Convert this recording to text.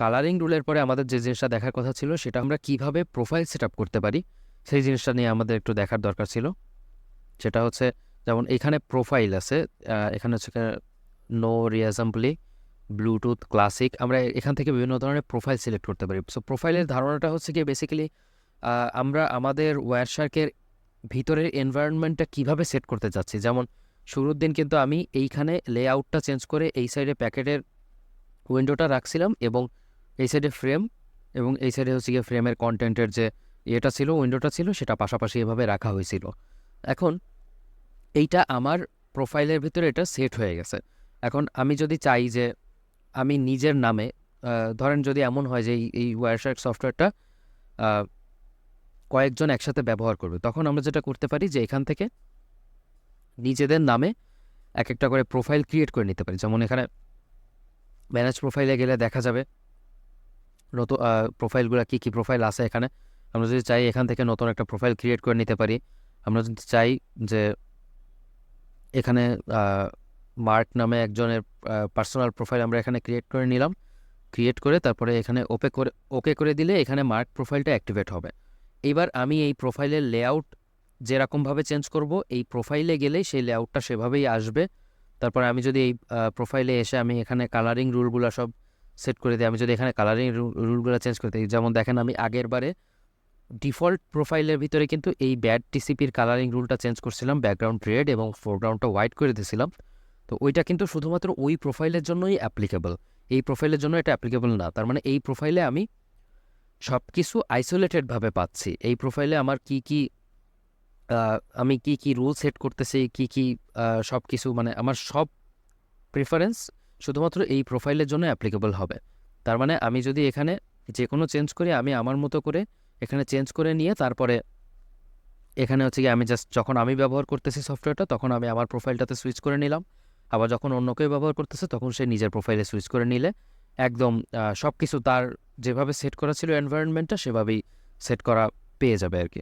Colouring রুলের পরে আমাদের যে জিনিসটা দেখার কথা ছিল, সেটা আমরা কীভাবে প্রোফাইল সেট করতে পারি, সেই জিনিসটা নিয়ে আমাদের একটু দেখার দরকার ছিল। সেটা হচ্ছে, যেমন এখানে প্রোফাইল আছে এখানে হচ্ছে নো রিয়াজাম্পলি ব্লুটুথ ক্লাসিক আমরা এখান থেকে বিভিন্ন ধরনের প্রোফাইল সিলেক্ট করতে পারি। সো প্রোফাইলের ধারণাটা হচ্ছে কি বেসিক্যালি আমরা আমাদের ওয়ারশার্কের ভিতরের এনভায়রনমেন্টটা কীভাবে সেট করতে চাচ্ছি। যেমন, শুরুর দিন কিন্তু আমি এইখানে লেআউটটা চেঞ্জ করে এই সাইডে প্যাকেটের উইন্ডোটা রাখছিলাম এবং এই সাইডে ফ্রেম এবং এই সাইডে হচ্ছে গিয়ে ফ্রেমের কন্টেন্টের যে ইয়েটা ছিল উইন্ডোটা ছিল, সেটা পাশাপাশি এভাবে রাখা হয়েছিল। এখন এইটা আমার প্রোফাইলের ভিতরে এটা সেট হয়ে গেছে। এখন আমি যদি চাই যে আমি নিজের নামে ধরেন যদি এমন হয় যে এই ওয়ারশার্ক সফটওয়্যারটা কয়েকজন একসাথে ব্যবহার করবে, তখন আমরা যেটা করতে পারি যে এখান থেকে নিজেদের নামে এক একটা করে প্রোফাইল ক্রিয়েট করে নিতে পারি। যেমন এখানে ম্যানেজ প্রোফাইলে গেলে দেখা যাবে নতুন প্রোফাইলগুলো কী কী প্রোফাইল আছে এখানে? আমরা যদি চাই এখান থেকে নতুন একটা প্রোফাইল ক্রিয়েট করে নিতে পারি, আমরা যদি চাই যে এখানে মার্ক নামে একজনের পার্সোনাল প্রোফাইল আমরা এখানে ক্রিয়েট করে নিলাম। ক্রিয়েট করে তারপরে এখানে ওপে করে ওকে করে দিলে এখানে মার্ক প্রোফাইলটা অ্যাক্টিভেট হবে। এইবার আমি এই প্রোফাইলের লেআউট যেরকমভাবে চেঞ্জ করব, এই প্রোফাইলে গেলেই সেই লেআউটটা সেভাবেই আসবে। তারপরে আমি যদি এই প্রোফাইলে এসে আমি এখানে কালারিং রুলগুলো সব সেট করে দিই আমি যদি এখানে কালারিং রুলগুলো চেঞ্জ করে দিই, যেমন দেখেন আমি আগের বারে ডিফল্ট প্রোফাইলের ভিতরে কিন্তু এই ব্যাড টিসিপির কালারিং রুলটা চেঞ্জ করছিলাম ব্যাকগ্রাউন্ড রেড এবং ফোরগ্রাউন্ডটা হোয়াইট করে দিয়েছিলাম। তো ওইটা কিন্তু শুধুমাত্র ওই প্রোফাইলের জন্যই অ্যাপ্লিকেবল এই প্রোফাইলের জন্য এটা অ্যাপ্লিকেবল না। তার মানে এই প্রোফাইলে আমি সব কিছু আইসোলেটেডভাবে পাচ্ছি। এই প্রোফাইলে আমার কি কি আমি কি কি রুল সেট করতেছি, কি কি সব কিছু মানে আমার সব প্রেফারেন্স শুধুমাত্র এই প্রোফাইলের জন্য অ্যাপ্লিকেবল হবে। তার মানে আমি যদি এখানে যে কোনো চেঞ্জ করি, আমি আমার মতো করে এখানে চেঞ্জ করে নিয়ে তারপরে এখানে হচ্ছে কি আমি জাস্ট যখন আমি ব্যবহার করতেছি সফটওয়্যারটা তখন আমি আমার প্রোফাইলটাতে সুইচ করে নিলাম। আবার যখন অন্য কেউ ব্যবহার করতেছে, তখন সে নিজের প্রোফাইলে সুইচ করে নিলে একদম সব কিছু তার যেভাবে সেট করা ছিল এনভায়রনমেন্টটা সেভাবেই সেট করা পেয়ে যাবে আর কি।